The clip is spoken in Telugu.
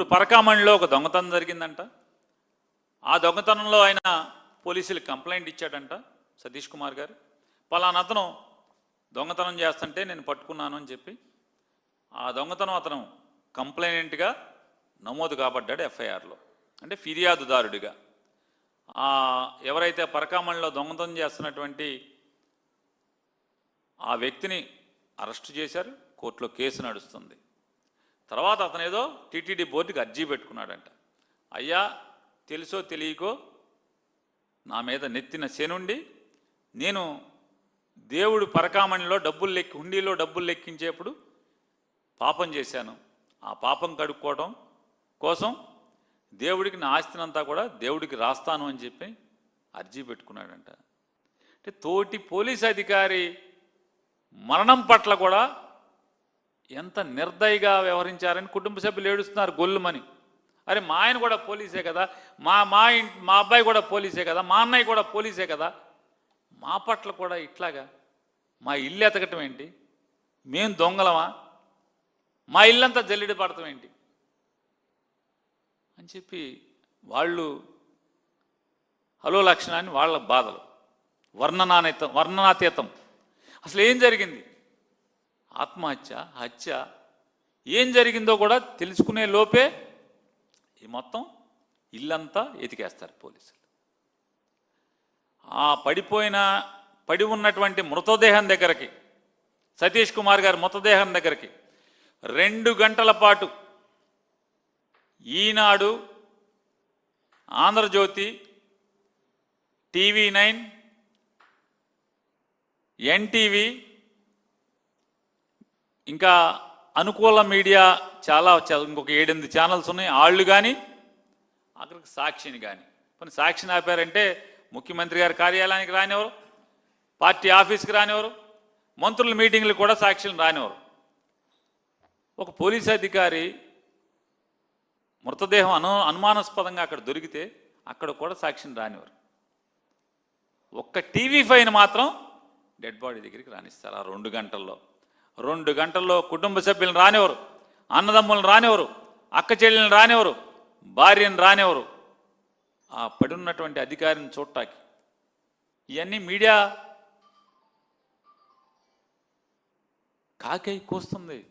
ఇప్పుడు పరకామణిలో ఒక దొంగతనం జరిగిందంట. ఆ దొంగతనంలో ఆయన పోలీసులకు కంప్లైంట్ ఇచ్చాడంట సతీష్ కుమార్ గారు. పలానా అతను దొంగతనం చేస్తుంటే నేను పట్టుకున్నాను అని చెప్పి ఆ దొంగతనం అతను కంప్లైనెంట్గా నమోదు కాబడ్డాడు ఎఫ్ఐఆర్లో. అంటే ఫిర్యాదుదారుడిగా. ఆ ఎవరైతే పరకామణిలో దొంగతనం చేస్తున్నటువంటి ఆ వ్యక్తిని అరెస్ట్ చేశారు. కోర్టులో కేసు నడుస్తుంది. తర్వాత అతను ఏదో టీటీడీ బోర్డుకి అర్జీ పెట్టుకున్నాడంట. అయ్యా తెలుసో తెలియకో నా మీద నెత్తిన శనుండి నేను దేవుడు పరకామణిలో డబ్బులు లెక్కి హుండీలో డబ్బులు లెక్కించేప్పుడు పాపం చేశాను. ఆ పాపం కడుక్కోవడం కోసం దేవుడికి నా ఆస్తినంతా కూడా దేవుడికి రాస్తాను అని చెప్పి అర్జీ పెట్టుకున్నాడంట. అంటే తోటి పోలీస్ అధికారి మరణం పట్ల కూడా ఎంత నిర్దయగా వ్యవహరించారని కుటుంబ సభ్యులు ఏడుస్తున్నారు గొల్లుమని. అరే మా ఆయన కూడా పోలీసే కదా. మా మా ఇంటి మా అబ్బాయి కూడా పోలీసే కదా. మా అన్నయ్య కూడా పోలీసే కదా. మా పట్ల కూడా ఇట్లాగా మా ఇల్లు ఎతకటం ఏంటి? మేం దొంగలమా? మా ఇల్లంతా జల్లిడి పడటం ఏంటి? అని చెప్పి వాళ్ళు హలో లక్షణాన్ని వాళ్ళ బాధలు. వర్ణనాతీతం వర్ణనాతీతం. అసలు ఏం జరిగింది? ఆత్మహత్య హత్య ఏం జరిగిందో కూడా తెలుసుకునే లోపే ఈ మొత్తం ఇల్లంతా ఎతికేస్తారు పోలీసులు. ఆ పడిపోయిన పడి ఉన్నటువంటి మృతదేహం దగ్గరికి సతీష్ కుమార్ గారి మృతదేహం దగ్గరికి రెండు గంటల పాటు Eenadu Andhrajyothi TV nine NTV ఇంకా అనుకూల మీడియా చాలా ఇంకొక ఏడెనిమిది ఛానల్స్ ఉన్నాయి. వాళ్ళు కానీ అక్కడికి సాక్షిని కానీ కొన్ని సాక్షిని ఆపారంటే ముఖ్యమంత్రి గారి కార్యాలయానికి రానివ్వరు పార్టీ ఆఫీస్కి రానివ్వరు మంత్రుల మీటింగ్లు కూడా సాక్షులు రానివ్వరు ఒక పోలీస్ అధికారి మృతదేహం అను అనుమానాస్పదంగా అక్కడ దొరికితే అక్కడ కూడా సాక్షిని రానివ్వరు ఒక్క టీవీ ఫైన్ మాత్రం డెడ్ బాడీ దగ్గరికి రాణిస్తారు ఆ రెండు గంటల్లో. రెండు గంటల్లో కుటుంబ సభ్యులను రానివ్వరు అన్నదమ్ములను రానివ్వరు అక్క చెల్లెలను రానివ్వరు భార్యను రానివ్వరు. ఆ పడి ఉన్నటువంటి అధికారిని చూడటానికి ఇవన్నీ మీడియా కాకై కూస్తుంది.